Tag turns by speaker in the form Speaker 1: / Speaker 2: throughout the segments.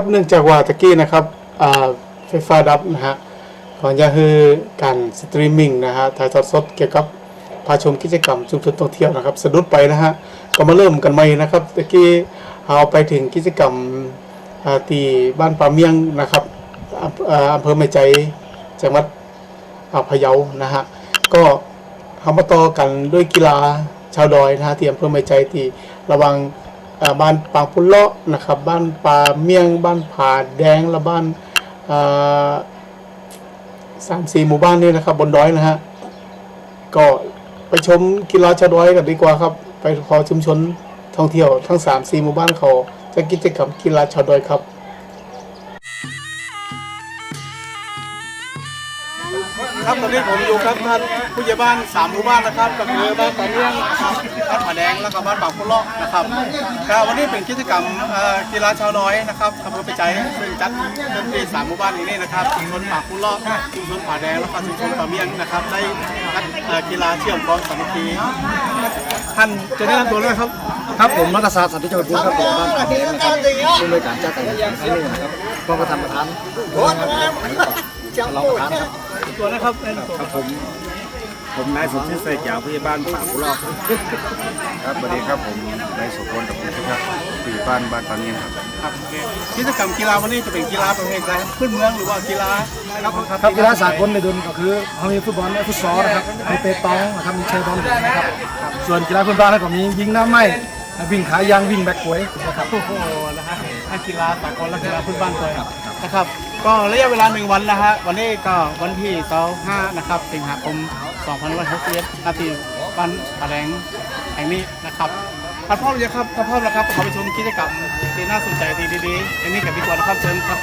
Speaker 1: ครับเนื่องจากว่าตะกี้นะครับไฟฟ้าดับนะฮะก่อนจะคือการสตรีมมิ่งนะฮะถ่ายทอดสดเกี่ยวกับพาชมกิจกรรมชุมชนท่องเที่ยวนะครับ สะดุดไปนะฮะก็มาเริ่มกันใหม่นะครับตะกี้เอาไปถึงกิจกรรมอ่าที่บ้านป่าเมียงนะครับอำเภอแม่ใจจังหวัดอ่าพะเยานะฮะก็เอามาต่อกันด้วยกีฬาชาวดอยนะฮะที่อำเภอแม่ใจที่ระวัง บ้านปางพุเลาะนะครับ บ้านป่าเมียง บ้านผาแดงและบ้านสามสี่หมู่บ้านนี่นะครับ บนดอยนะฮะก็ไปชมกีฬาชาวดอยกันดีกว่าครับ ไปขอชุมชนท่องเที่ยวทั้งสามสี่หมู่บ้านเขาจะกิจกรรมกีฬาชาวดอยครับ ครับตอนนี้ผมอยู่ครับท่านผู้ใหญ่บ้านสามหมู่บ้านนะครับก็คือบ้านป่าเมี่ยงบ้านผาแดงแล้วก็บ้านปากพุเลาะนะครับก็วันนี้เป็นกิจกรรมกีฬาชาวน้อยนะครับอำเภอไปใจซึ่งจัดขึ้นที่สามหมู่บ้านนี้นะครับชุมชนปากพุเลาะชุมชนผาแดงแล้วก็ชุมชนป่าเมี่ยงนะครับได้จัดกีฬาเชื่อมกองสามัคคีท่านจะแนะนำตัวด้วยครับ
Speaker 2: ครับผมรัตศาสตร์สันติจทย์คุณครับผมบ้านป่าแดงนะครับผู้บริการจัดการแข่งขันครั้งนี้นะครับก็ประธานประธานเราประธานครับ
Speaker 1: ตัวนะครับแนะนำตัว
Speaker 3: ครับผมผมนายสมชิดเสกยาวผู้ใหญ่บ้านปากกุลอกครับ
Speaker 4: ครับสวัสดีครับผมนายสุพลกับคุณครับที่บ้านบ้านปาเมียงครับ
Speaker 1: ครับโอเคกิจกรรมกีฬาวันนี้จะเป็นกีฬาประเภทใดครับขึ้นเมืองหรือว่ากีฬานะครับ
Speaker 2: ครับกีฬาสากลในดุลก็คือเขามีฟุตบอลและฟุตซอลนะครับมีเปตองนะครับมีเชยร์บอลเหลืองนะครับส่วนกีฬาพื้นบ้านก็มียิงน้ำไม้วิ่งขายางวิ่งแบกกวยนะครับ
Speaker 1: โอ้โหนะฮะทั้งกีฬาสากลและกีฬาพื้นบ้านด้วยนะครับ ก็ระยะเวลาหนึ่งวันนะฮะวันนี้ก็วันที่25นะครับสิงหาคม2561นาทีวันแถลงแห่งนี้นะครับท่านพ่อเลยครับท่านพ่อแล้วครับขอไปชมกิจกรรมที่น่าสนใจดีๆอันนี้กับพี่กวนนะครับเชิญครับ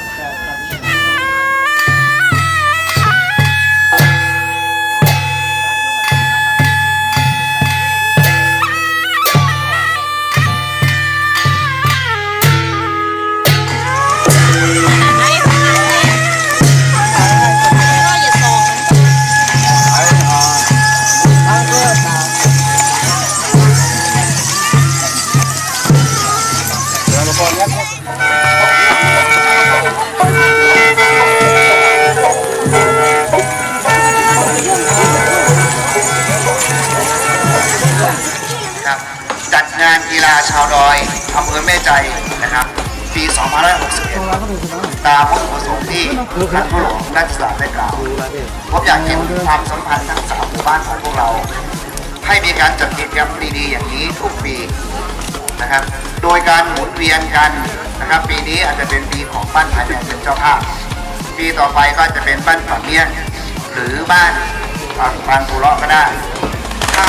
Speaker 5: การหมุนเวียนกันนะครับ ปีนี้อาจจะเป็นปีของบ้านผาแดงเป็นเจ้าภาพ ปีต่อไปก็จะเป็นบ้านป่งเมี่ยงหรือบ้านบางปูเลาะก็ได้ถ้า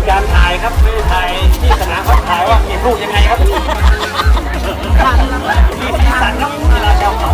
Speaker 2: มีการถ่ายครับไม่ได้ถ่ายที่สนามเขาถ่ายว่าเก็บลูกยังไงครับมีสีสันครับกีฬาชาวเขา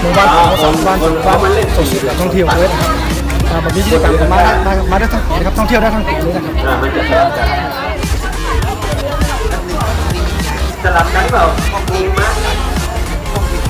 Speaker 2: หมู่บ้านของสองบ้านหมู่บ้านส่งเสริมการท่องเที่ยวด้วยนะครับอ่าแบบนี้กิจกรรมกันมามาได้ทั้งปีนะครับท่องเที่ยวได้ทั้งปีเลยนะครับ
Speaker 6: เป
Speaker 1: ล่า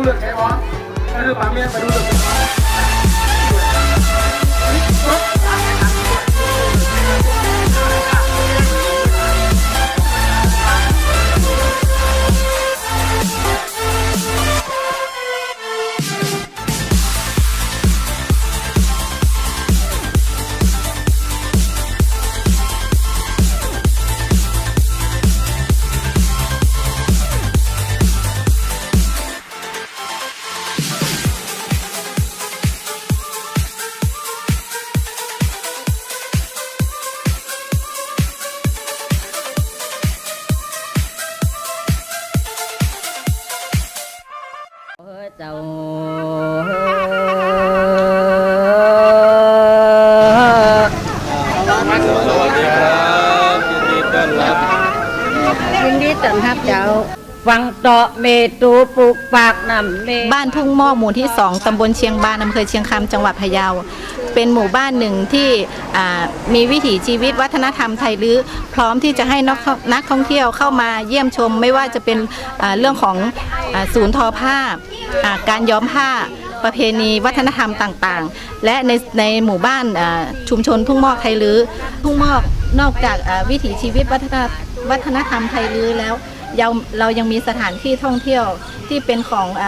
Speaker 1: ผาแดงดูเลือกแค่บอลชื่อผาเมียนไปดูเลือก
Speaker 7: ฟังเตาะเมตูปลูกปากนำเม
Speaker 8: บ้านทุ่งมอกหมู่ที่ 2 ตำบลเชียงบานอำเภอเชียงคำจังหวัดพะเยา เป็นหมู่บ้านหนึ่งที่มีวิถีชีวิตวัฒนธรรมไทยลื้อพร้อมที่จะให้นักท่องนักท่องเที่ยวเข้ามาเยี่ยมชม ไม่ว่าจะเป็นเรื่องของศูนย์ทอผ้า การย้อมผ้าประเพณีวัฒนธรรมต่างๆ และในในหมู่บ้านชุมชนทุ่งมอกไทยลื้อทุ่งมอกนอกจากวิถีชีวิตวัฒนวัฒนธรรมไทยลื้อแล้ว เราเรายังมีสถานที่ท่องเที่ยวที่เป็นของอ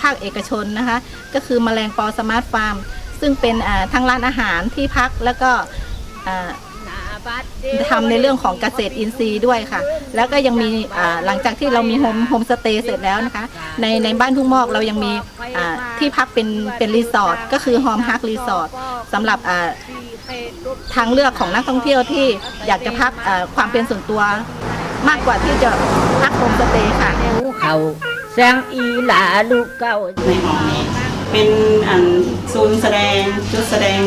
Speaker 8: ภาคเอกชนนะคะ ก็คือแมลงปอสมาร์ทฟาร์ม ซึ่งเป็นทั้งร้านอาหารที่พักแล้วก็ทำในเรื่องของเกษตรอินทรีย์ด้วยค่ะ แล้วก็ยังมีหลังจากที่เรามีโฮมโฮมสเตย์เสร็จแล้วนะคะ ในในบ้านทุ่งมอกเรายังมีที่พักเป็นเป็นรีสอร์ทก็คือโฮมฮักรีสอร์ทสำหรับทางเลือกของนักท่องเที่ยวที่อยากจะพักความเป็นส่วนตัว มากกว่าที่จะพักโฮมสเตย์ค่ะ
Speaker 7: เขาแซงอีหลาลูกเก้า
Speaker 9: ในหอนี้เป็นอันศูนแสดงจุดแสดง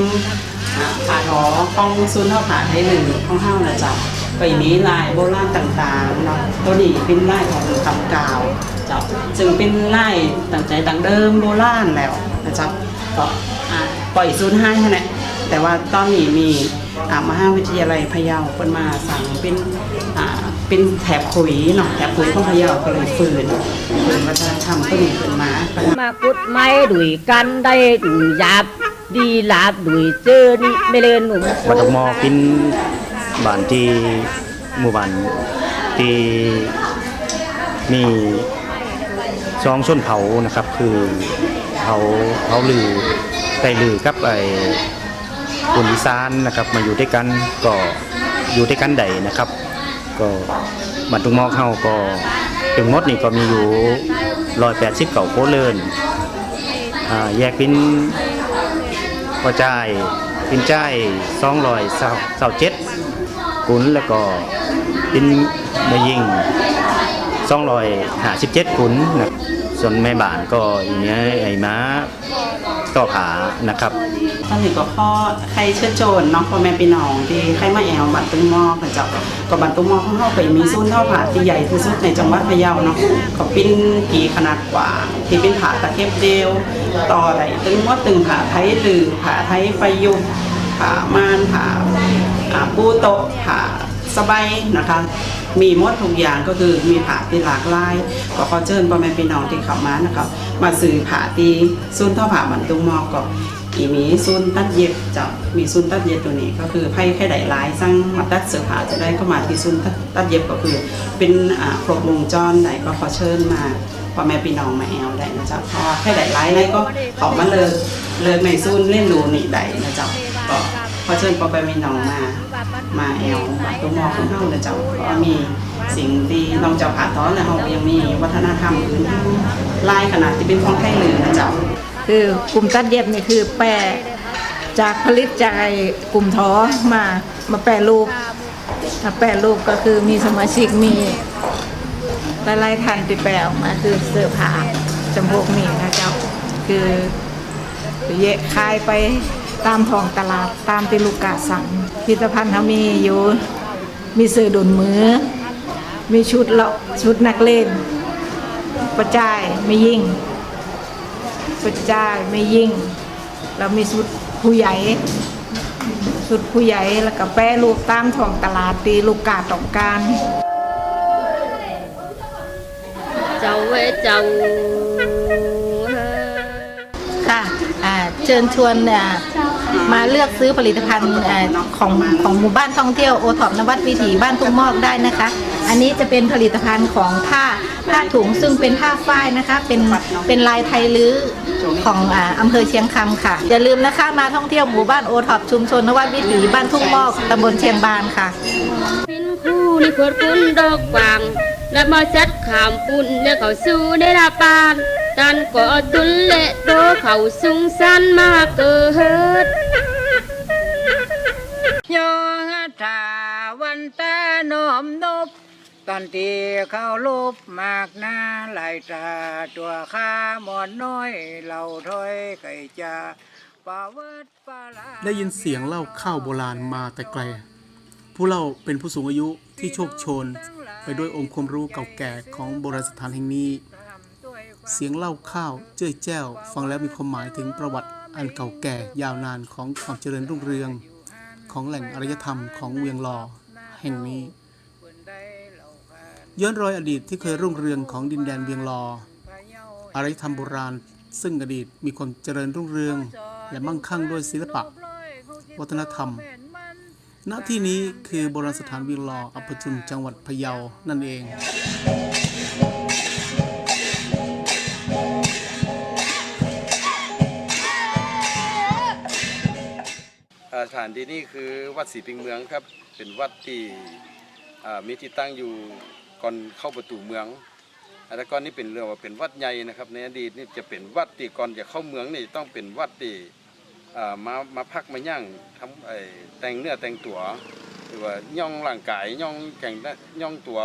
Speaker 9: อ่าผาทอของศูนเท่าผาไทยหนึ่งของเฮ้านะจ๊ะก็มีลายโบราณต่างๆเนาะตัวนี้เป็นลายของคำกล่าวจ้าจึงเป็นลายต่างใจต่างเดิมโบราณแล้วนะจ๊ะก็ปล่อยศูนให้แหละแต่ว่าตอนนี้มีอ่ามหาวิทยาลัยพะเยาเพิ่นมาสั่งเป็นอ่า เป็นแถบขุยเนาะแถบขุยของพะเยาก็เลยฝืนฝืนวัฒนธรรมก็มีขึ้นมา
Speaker 7: มากุดไม้ดุยกันได้ดุยหยาบดีหลาบดุยเจอนี่ไม่เลินหนุ่ม
Speaker 10: วัดดอกมอเป็นบ้านที่หมู่บ้านที่มีสองชนเผ่านะครับ คือเผ่าเผ่าลือไตลือกับไอ้คนอีสานนะครับ มาอยู่ด้วยกันก็อยู่ด้วยกันใดนะครับ ก็บ้านตุกมอกเฮาก็ถึงมดนี่ก็มีอยู่ลอยแปดสิบเก่าโคเลินแยกพินพอจ่ายเป็นจ่ายสองร้อยเสาเจ็ดกุนแล้วก็พินม่ยิงสองร้อยหาสิบเจ็ดกุนนะ ส่วนแม่บ้านก็อีเนี้ยไอ้ม้าต่อขานะครับ
Speaker 9: ตอนนี้ก็พ่อใครเชิญโจรเนาะพ่อแม่พี่น้องที่ใครมาแอวบัตรตุ้งหมอกนะเจ้าก็บัตรตุ้งมอของเขาไปมีซุ้นเท่าผาที่ใหญ่ที่สุดในจังหวัดพะเยาเนาะก็เป็นกีขนาดกว่าที่เป็นผาตะเข็บเดียวต่อใดตึงว่าตึงผาไทยหรือผาไทยประยุกผามานผาอ่าปูโตะผาสบายนะคะ มีหมดทุกอย่างก็คือมีผาที่หลากหลายก็ขอเชิญพ่อแม่พี่น้องที่เข้ามานะครับมาซื้อผาที่ซุนท่าผาบันตุงมอกก็อีมีซุนตัดเย็บจะมีซุนตัดเย็บตัวนี้ ก็คือไพ่แค่ใดหลายสั่งมาตัดเสื้อผ้าจะได้เข้ามาที่ซุนตัดเย็บก็คือ เป็นครบวงจรไหนก็ขอเชิญมาพ่อแม่พี่น้องมาแอลได้นะจ๊ะพราะว่าแค่ใดหลายไหนก็เขามาเลยเลยไม่ซุนเล่นรูนี่ใดนะจ๊ะก็ ขอเชิญพ่อแม่พี่น้องมา มาแอลบัตรตัวมอของเฮานะจ๊ะเพราะว่ามีสิ่งที่นอกจาผาท้อนแล้วเรายังมีวัฒนธรรมอื่นลายขนาดที่เป็นของไทยเลยนะเจ๊ะ
Speaker 8: คือกลุ่มตัดเย็บนี่คือแปรจากผลิตจากกลุ่มท้อมามาแปรรูปมาแปรรูปก็คือมีสมาชิกมีหลายๆท่านที่แปลออกมาคือเสื้อผ้าจำพวกนี้นะเจ้า คือเยะขายไป ตามท้องตลาดตามที่ลูกกาสั่งพิพิธภัณฑ์เขามีอยู่มีเสื้อดุนมือ มีชุดเลาะชุดนักเล่น ประจายไม่ยิ่งสุดจ้าไม่ยิ่ง เรามีชุดผู้ใหญ่ชุดผู้ใหญ่แล้วก็แปรรูปตามท้องตลาดตีลูกกาต้องการ
Speaker 7: เจ้า เชิ
Speaker 8: ญชวนมาเลือกซื้อผลิตภัณฑ์ของของหมู่บ้านท่องเที่ยวโอท็อปนวัดวิถีบ้านทุ่งมอกได้นะคะ อันนี้จะเป็นผลิตภัณฑ์ของผ้าผ้าถุงซึ่งเป็นผ้าฝ้ายนะคะ เป็นเป็นลายไทยลื้อของอำเภอเชียงคำค่ะ อย่าลืมนะคะมาท่องเที่ยวหมู่บ้านโอท็อปชุมชนนวัดวิถีบ้านทุ่งมอกตำบลเชียงบานค่ะ
Speaker 7: เป็นคู่นี่ขวดคุณดอกกวางและมาซัดขามปุ่นและเขาสู้ได้ละปาน ตันก็ตุนเละโตเขาสูงสันมากเกิดโยงตาวันตาน้อมนบ
Speaker 11: ตอนที่เข้าลบมากหน้าไหลายตาตัวข้าหมอนน้อยเราถอยไก่จาป่าวิดปาลา
Speaker 12: ได้ยินเสียงเล่าข้าวโบราณมาแต่ไกล ผู้เล่าเป็นผู้สูงอายุที่โชคชน ไปด้วยองค์ความรู้เก่าแก่ของโบราณสถานแห่งนี้ เสียงเล่าข้าวเจ้ยแจ้ว ฟังแล้วมีความหมายถึงประวัติอันเก่าแก่ยาวนานของความเจริญรุ่งเรือง ของแหล่งอารยธรรมของเวียงลอแห่งนี้ ย้อนรอยอดีตที่เคยรุ่งเรืองของดินแดนเวียงลออารยธรรมโบราณ ซึ่งอดีตมีความเจริญรุ่งเรือง และมั่งคั่งด้วยศิลปะ วัฒนธรรม ณที่นี้คือโบราณสถานเวียงลออำเภอจุนจังหวัดพะเยานั่นเอง
Speaker 13: ถานที่นี้คือวัดศรีปิงเมืองครับ เป็นวัดที่มีที่ตั้งอยู่ก่อนเข้าประตูเมืองแล้วก็นี่เป็นเรื่องว่าเป็นวัดใหญ่นะครับ ในอดีตนี่จะเป็นวัดที่ก่อนจะเข้าเมืองนี่ต้องเป็นวัดที่มามาพักมาย่างทำไอ้แต่งเนื้อแต่งตัวหรือว่าย่องร่างกายย่องแก่งย่องตัว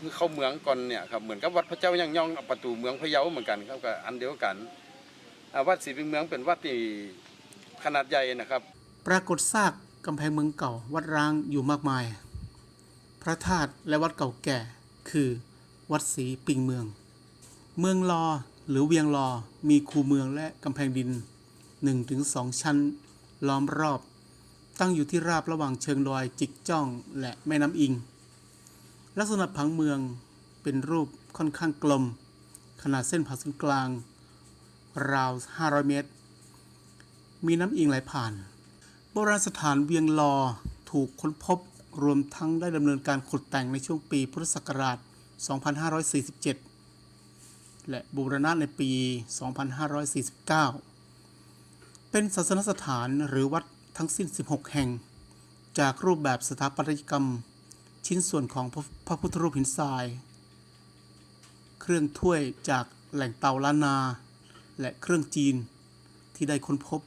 Speaker 13: คือเข้าเมืองก่อนเนี่ยครับเหมือนกับวัดพระเจ้าย่างย่องประตูเมืองพะเยาเหมือนกันครับก็อันเดียวกันวัดศรีปิงเมืองเป็นวัดที่ขนาดใหญ่นะครับ
Speaker 12: ปรากฏซากกำแพงเมืองเก่าวัดร้างอยู่มากมาย พระธาตุและวัดเก่าแก่คือ วัดศรีปิงเมือง เมืองลอหรือเวียงลอมีคูเมืองและกำแพงดิน 1-2 ชั้น ล้อมรอบ ตั้งอยู่ที่ราบระหว่างเชิงดอยจิกจ้องและแม่น้ำอิง ลักษณะผังเมืองเป็นรูปค่อนข้างกลม ขนาดเส้นผ่าศูนย์กลาง ราว 500 เมตร มีน้ำอิงไหลผ่าน โบราณสถานเวียงลอถูกค้นพบรวมทั้งได้ดำเนินการขุดแต่งในช่วงปีพุทธศักราช 2547 และบูรณะในปี 2549 เป็นศาสนสถานหรือวัดทั้งสิ้น 16 แห่ง จากรูปแบบสถาปัตยกรรม ชิ้นส่วนของพระพุทธรูปหินทราย เครื่องถ้วยจากแหล่งเตาล้านนา และเครื่องจีนที่ได้ค้นพบ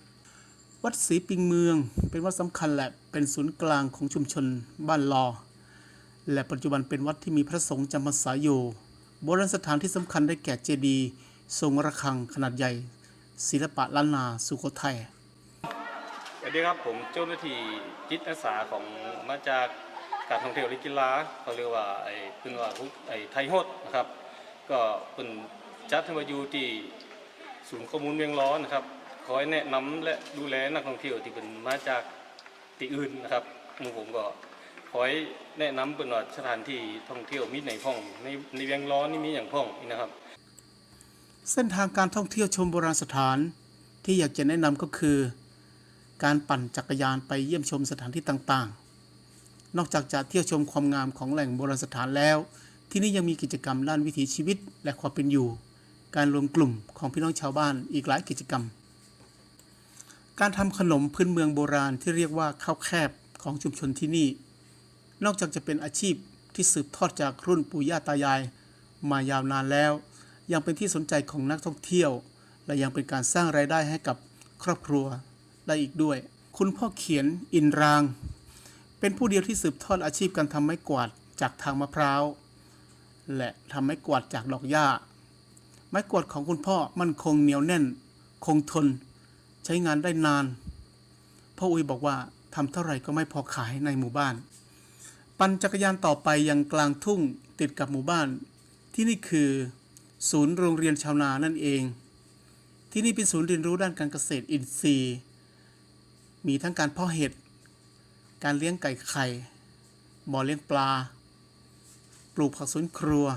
Speaker 12: วัดศรีปิงเมือง เป็นวัดสำคัญและเป็นศูนย์กลางของชุมชนบ้านลอ และปัจจุบันเป็นวัดที่มีพระสงฆ์จำพรรษาอยู่โบราณสถานที่สำคัญได้แก่เจดีย์ทรงระฆังขนาดใหญ่ ศิลปะล้านนาสุโขทัย
Speaker 14: สวัสดีครับผมเจ้าหน้าที่จิตอาสาของมาจากการท่องเที่ยวและกีฬาเขาเรียกว่าไอ้เป็นว่าไอ้ไทยโฮดนะครับ ก็เป็นจัดให้มาอยู่ที่ศูนย์ข้อมูลเวียงล้อนะครับ คอยแนะนำและดูแลนักท่องเที่ยวที่เป็นมาจากที่อื่นนะครับหมู่ผมก็คอยแนะนำเป็นว่าสถานที่ท่องเที่ยวมีไหนพ่องในในเวียงล้อนี่มีอย่างพ่องนะครับ
Speaker 12: เส้นทางการท่องเที่ยวชมโบราณสถานที่อยากจะแนะนำก็คือ การปั่นจักรยานไปเยี่ยมชมสถานที่ต่างๆ นอกจากจะเที่ยวชมความงามของแหล่งโบราณสถานแล้ว ที่นี่ยังมีกิจกรรมด้านวิถีชีวิตและความเป็นอยู่ การรวมกลุ่มของพี่น้องชาวบ้านอีกหลายกิจกรรม การทำขนมพื้นเมืองโบราณที่เรียกว่าข้าวแคบของชุมชนที่นี่ นอกจากจะเป็นอาชีพที่สืบทอดจากรุ่นปู่ย่าตายายมายาวนานแล้ว ยังเป็นที่สนใจของนักท่องเที่ยว และยังเป็นการสร้างรายได้ให้กับครอบครัวได้อีกด้วย คุณพ่อเขียนอินราง เป็นผู้เดียวที่สืบทอดอาชีพการทำไม้กวาดจากทางมะพร้าวและทำไม้กวาดจากดอกหญ้า ไม้กวาดของคุณพ่อมั่นคงเหนียวแน่น คงทน ใช้งานได้นาน พ่ออุ้ยบอกว่าทำเท่าไหร่ก็ไม่พอขายในหมู่บ้าน ปั่นจักรยานต่อไปยังกลางทุ่งติดกับหมู่บ้าน ที่นี่คือ ศูนย์โรงเรียนชาวนานั่นเอง ที่นี่เป็นศูนย์เรียนรู้ด้านการเกษตรอินทรีย์ มีทั้งการเพาะเห็ด การเลี้ยงไก่ไข่ บ่อเลี้ยงปลา ปลูกผักสวนครัว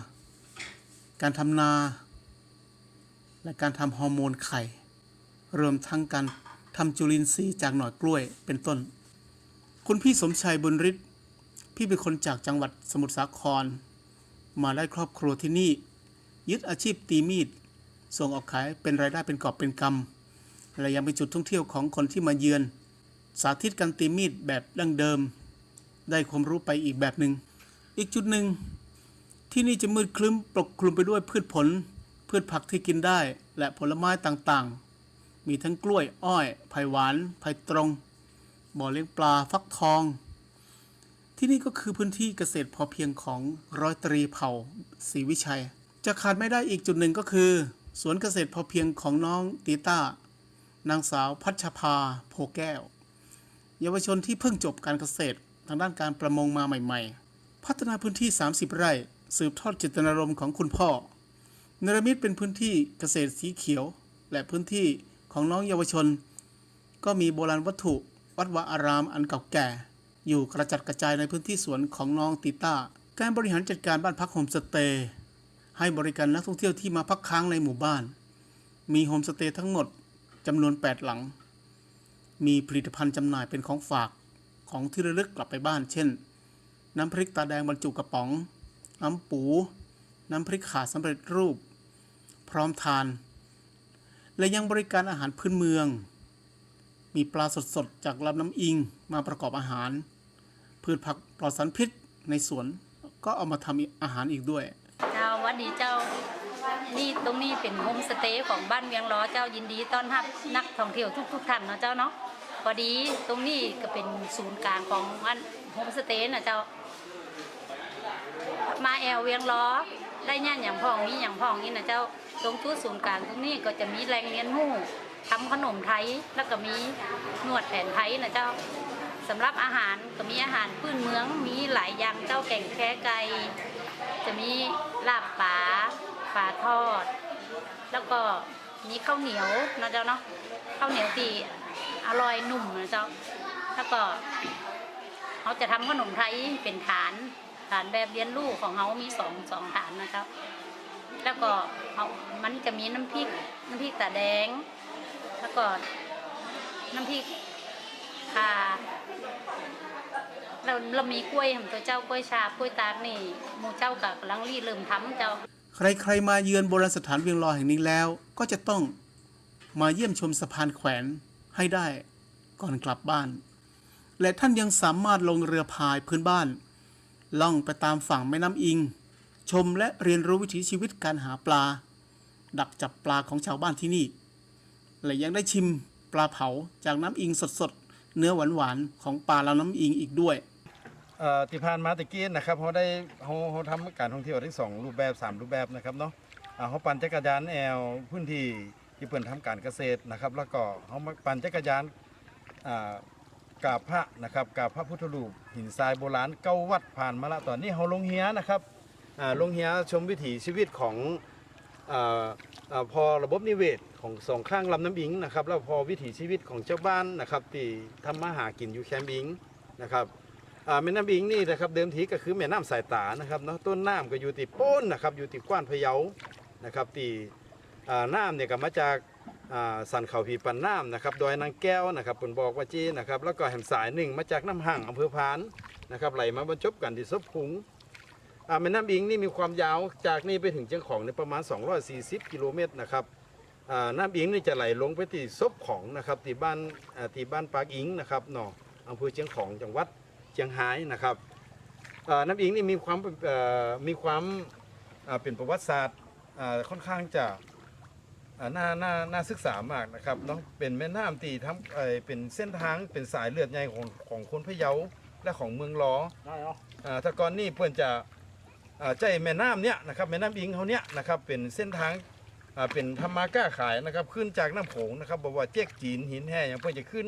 Speaker 12: การทำนา และการทำฮอร์โมนไข่ รวมทั้งการทำจุลินทรีย์จากหน่อกล้วยเป็นต้น คุณพี่สมชัยบุญฤทธิ์พี่เป็นคนจากจังหวัดสมุทรสาคร มาได้ครอบครัวที่นี่ ยึดอาชีพตีมีด ส่งออกขายเป็นรายได้เป็นกอบเป็นกำและยังเป็นจุดท่องเที่ยวของคนที่มาเยือน สาธิตการตีมีดแบบดั้งเดิม ได้ความรู้ไปอีกแบบหนึ่งอีกจุดหนึ่งที่นี่จะมืดคลึ้มปกคลุมไปด้วยพืชผล พืชผักที่กินได้ และผลไม้ต่างๆ มีทั้งกล้วยอ้อยไผ่หวานไผ่ตรง บ่อเลี้ยงปลาฟักทอง ที่นี่ก็คือพื้นที่เกษตรพอเพียงของร้อยตรีเผ่าศรีวิชัย จะขาดไม่ได้อีกจุดหนึ่งก็คือ สวนเกษตรพอเพียงของน้องตีต้านางสาวพัชภาโพแก้ว เยาวชนที่เพิ่งจบการเกษตรทางด้านการประมงมาใหม่ๆ พัฒนาพื้นที่ 30 ไร่ สืบทอดเจตนารมณ์ของคุณพ่อเนรมิตเป็นพื้นที่เกษตรสีเขียว และพื้นที่ ของน้องเยาวชน ก็มีโบราณวัตถุ วัดวาอารามอันเก่าแก่ อยู่กระจัดกระจายในพื้นที่สวนของน้องติต้า การบริหารจัดการบ้านพักโฮมสเตย์ให้บริการนักท่องเที่ยวที่มาพักค้างในหมู่บ้าน มีโฮมสเตย์ทั้งหมดจำนวน 8 หลัง มีผลิตภัณฑ์จำหน่ายเป็นของฝากของที่ระลึกกลับไปบ้าน เช่น น้ำพริกตาแดงบรรจุกระป๋อง น้ำปู น้ำพริกขาสำเร็จรูป พร้อมทาน และยังบริการอาหารพื้นเมือง มีปลาสดๆ จากลำน้ำอิงมาประกอบอาหาร พืชผักปลอดสารพิษในสวน ก็เอามาทำอาหารอีกด้วย
Speaker 15: เจ้าวัดดีเจ้า นี่ตรงนี้เป็นโฮมสเตย์ของบ้านเวียงล้อเจ้ายินดีต้อนรับนักท่องเที่ยวทุกๆท่านเนาะเจ้าเนาะพอดีตรงนี้ก็เป็นศูนย์กลางของอันโฮมสเตย์นะเจ้า มาแอลเวียงล้อได้ย่านอย่างพ่องมีอย่างพ่องนี่นะเจ้า รงจุดศูนย์กลางตรงนี้ก็จะมีแรงเรียนรู้ทำขนมไทยแล้วก็มีนวดแผนไทยนะเจ้าสำหรับอาหารก็มีอาหารพื้นเมือง มีหลายอย่างเจ้าแก่งแค่ไก่จะมีลาบปลาปลาทอด แล้วก็มีข้าวเหนียวนะเจ้าเนาะข้าวเหนียวตีอร่อยนุ่มนะเจ้าแล้วก็เขาจะทำขนมไทยเป็นฐานฐานแบบเรียนรู้ของเขามีสองสองฐานนะเจ้า แล้วก็เขามันจะมีน้ำพริกน้ำพริกตาแดง แล้วก็น้ำพริกข่าเราเรามีกล้วยของตัวเจ้ากล้วยชาบกล้วยตากนี่หมูเจ้ากับกำลังรีเริ่มทำเจ้า
Speaker 12: ใครๆมาเยือนโบราณสถานเวียงลอแห่งนี้แล้ว ก็จะต้องมาเยี่ยมชมสะพานแขวนให้ได้ก่อนกลับบ้าน และท่านยังสามารถลงเรือพายพื้นบ้าน ล่องไปตามฝั่งแม่น้ำอิง ชมและเรียนรู้วิถีชีวิตการหาปลา ดักจับปลาของชาวบ้านที่นี่ และยังได้ชิมปลาเผาจากน้ำอิงสดๆ เนื้อหวานๆ ของปลาลำน้ำอิงอีกด้วย
Speaker 13: ที่ผ่านมาตะกี้นะครับเขาได้เขาเขาทำการท่องเที่ยวได้สองรูปแบบสามรูปแบบนะครับเนาะเขาปั่นจักรยานแอลพื้นที่ที่เปิ่นทำการเกษตรนะครับ แล้วก็เขาปั่นจักรยานกราบพระนะครับกราบพระพุทธรูปหินทรายโบราณเก้าวัดผ่านมาละตอนนี้เขาลงเฮียนะครับ ลงเฮียชมวิถีชีวิตของออพอระบบนิเวศของสองข้างลำน้ำอิงนะครับแล้วพอวิถีชีวิตของเจ้าบ้านนะครับที่ทำมาหากินอยู่แคมป์อิงนะครับแม่น้ำอิงนี่นะครับเดิมทีก็คือแม่น้ำสายตานะครับเนาะต้นน้ำก็อยู่ติดป้นนะครับอยู่ติดกว้านพะเยานะครับตีอ่น้ำเนี่ยก็มาจากสันเขาผีปันน้ำนะครับดอยนางแก้วนะครับเปิ่นบอกว่าจีนะครับแล้วก็แหมสายหนึ่งมาจากน้ำห่างอำเภอพานนะครับไหลมาบรรจบกันที่ซบพุง อ่าแม่น้ำอิงนี่มีความยาวจากนี่ไปถึงเชียงของในยประมาณ 240 กิโลเมตรนะครับอ่าน้ำอิงนี่จะไหลลงไปที่ซบของนะครับที่บ้านอ่าที่บ้านปากอิงนะครับเนาะอำเภอเชียงของจังหวัดเชียงไฮ้นะครับเอ่อน้ำอิงนี่มีความเอ่อมีความอ่าเป็นประวัติศาสตร์อ่าค่อนข้างจะอ่าน่าน่าน่าศึกษามากนะครับเนาะเป็นแม่น้ำตีทำเอ่อเป็นเส้นทางเป็นสายเลือดใหญ่ของของคนพะเยาและของเมืองล้อ
Speaker 2: ได้เหรอ
Speaker 13: อ่าถ้าก่อนนี่เพื่อนจะอ่า ใจแม่น้ำเนี่ยนะครับแม่น้ำอิงเขาเนี่ยนะครับเป็นเส้นทางเป็นธรรมาก้าขายนะครับขึ้นจากน้ำโขงนะครับบอกว่าเจ๊กจีนหินแห่อย่างเพื่อจะขึ้น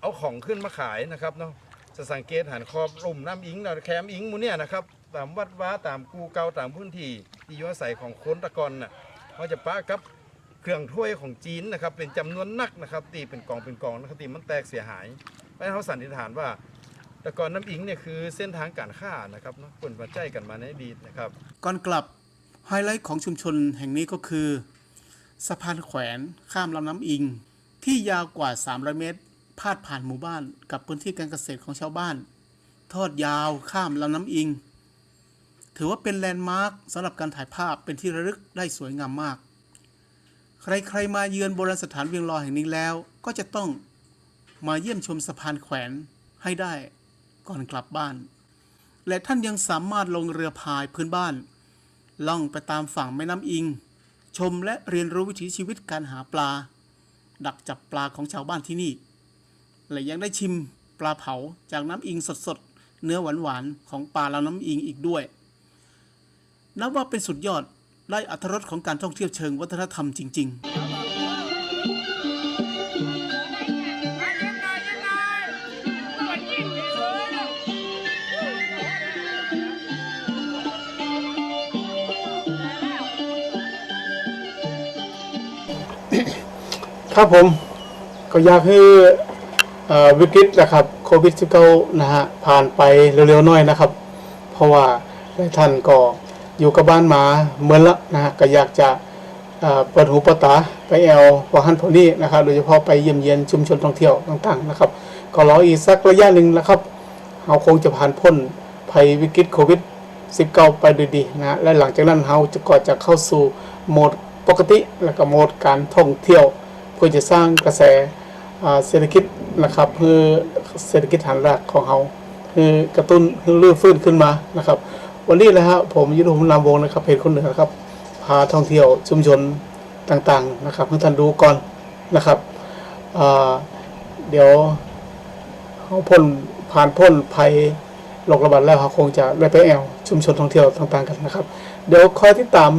Speaker 13: เอาของขึ้นมาขายนะครับเนาะจะสังเกตหันขอบลุ่มน้ำอิงเราแคมอิงมูเนี่ยนะครับตามวัดว้าตามกูเกาตามพื้นที่ที่อยู่อาศัยของคนตะกอนน่ะเขาจะปะกับเครื่องถ้วยของจีนนะครับเป็นจำนวนนักนะครับตีเป็นกองเป็นกองนะครับตีมันแตกเสียหายเพราะฉะนั้นเขาสันนิษฐานว่า แตะกอนน้ำอิงเนี่ยคือเส้นทางการค้านะครับเนาะคนมาใจกันมาในอดีตนะครับ
Speaker 12: ก่อนกลับไฮไลท์ของชุมชนแห่งนี้ก็คือ สะพานแขวนข้ามลำน้ำอิง ที่ยาวกว่า 300 เมตร พาดผ่านหมู่บ้านกับพื้นที่การเกษตรของชาวบ้าน ทอดยาวข้ามลำน้ำอิง ถือว่าเป็นแลนด์มาร์คสำหรับการถ่ายภาพเป็นที่ระลึกได้สวยงามมาก ใครๆมาเยือนโบราณสถานเวียงลอแห่งนี้แล้ว ก็จะต้องมาเยี่ยมชมสะพานแขวนให้ได้ ก่อนกลับบ้าน และท่านยังสามารถลงเรือพายพื้นบ้าน ล่องไปตามฝั่งแม่น้ำอิง ชมและเรียนรู้วิถีชีวิตการหาปลา ดักจับปลาของชาวบ้านที่นี่ และยังได้ชิมปลาเผาจากน้ำอิงสดๆ
Speaker 16: เนื้อหวานๆ ของปลาลำน้ำอิงอีกด้วย นับว่าเป็นสุดยอดได้อัตรรสของการท่องเที่ยวเชิงวัฒนธรรมจริง ๆ ครับผมก็อยากให้วิกฤตนะครับโควิด -19 นะฮะผ่านไปเร็วๆหน่อยนะครับ เพราะว่าหลายท่านก็อยู่กับบ้านมาเหมือนละนะฮะก็อยากจะเปิดหูเปิดตาไปแอลวาหันพอนี่นะครับโดยเฉพาะไปเยี่ยมเยียนชุมชนท่องเที่ยวต่างๆนะครับ ก็รออีกสักระยะหนึ่งนะครับเราคงจะผ่านพ้นภัยวิกฤตโควิด 19 ไปด้วยดีนะและหลังจากนั้นเราจะก็จะเข้าสู่โหมดปกติ แล้วก็โหมดการท่องเที่ยว เพื่อจะสร้างกระแสเศรษฐกิจนะครับเพื่อเศรษฐกิจฐานรากของเราคือกระตุ้นคือรื้อฟื้นขึ้นมานะครับ วันนี้นะฮะผมยุทธภูมินามวงนะครับเพจคนเหนือครับพาท่องเที่ยวชุมชนต่างๆนะครับให้ท่านดูก่อนนะครับเดี๋ยวเขาพ้นผ่านพ้นภัยโรคระบาดแล้วเขาคงจะได้ไปแอวชุมชนท่องเที่ยวต่างๆกันนะครับ เดี๋ยวคอยติดตาม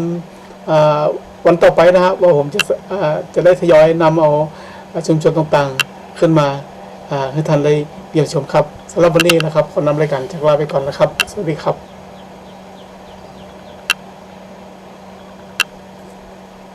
Speaker 16: อ่า วันต่อไปนะครับว่าผมจะจะได้ทยอยนำเอาชุมชนต่างๆขึ้นมาอ่าให้ท่านได้เยี่ยมชมครับสำหรับวันนี้นะครับขอนำรายการจากลาไปก่อนนะครับ สวัสดีครับ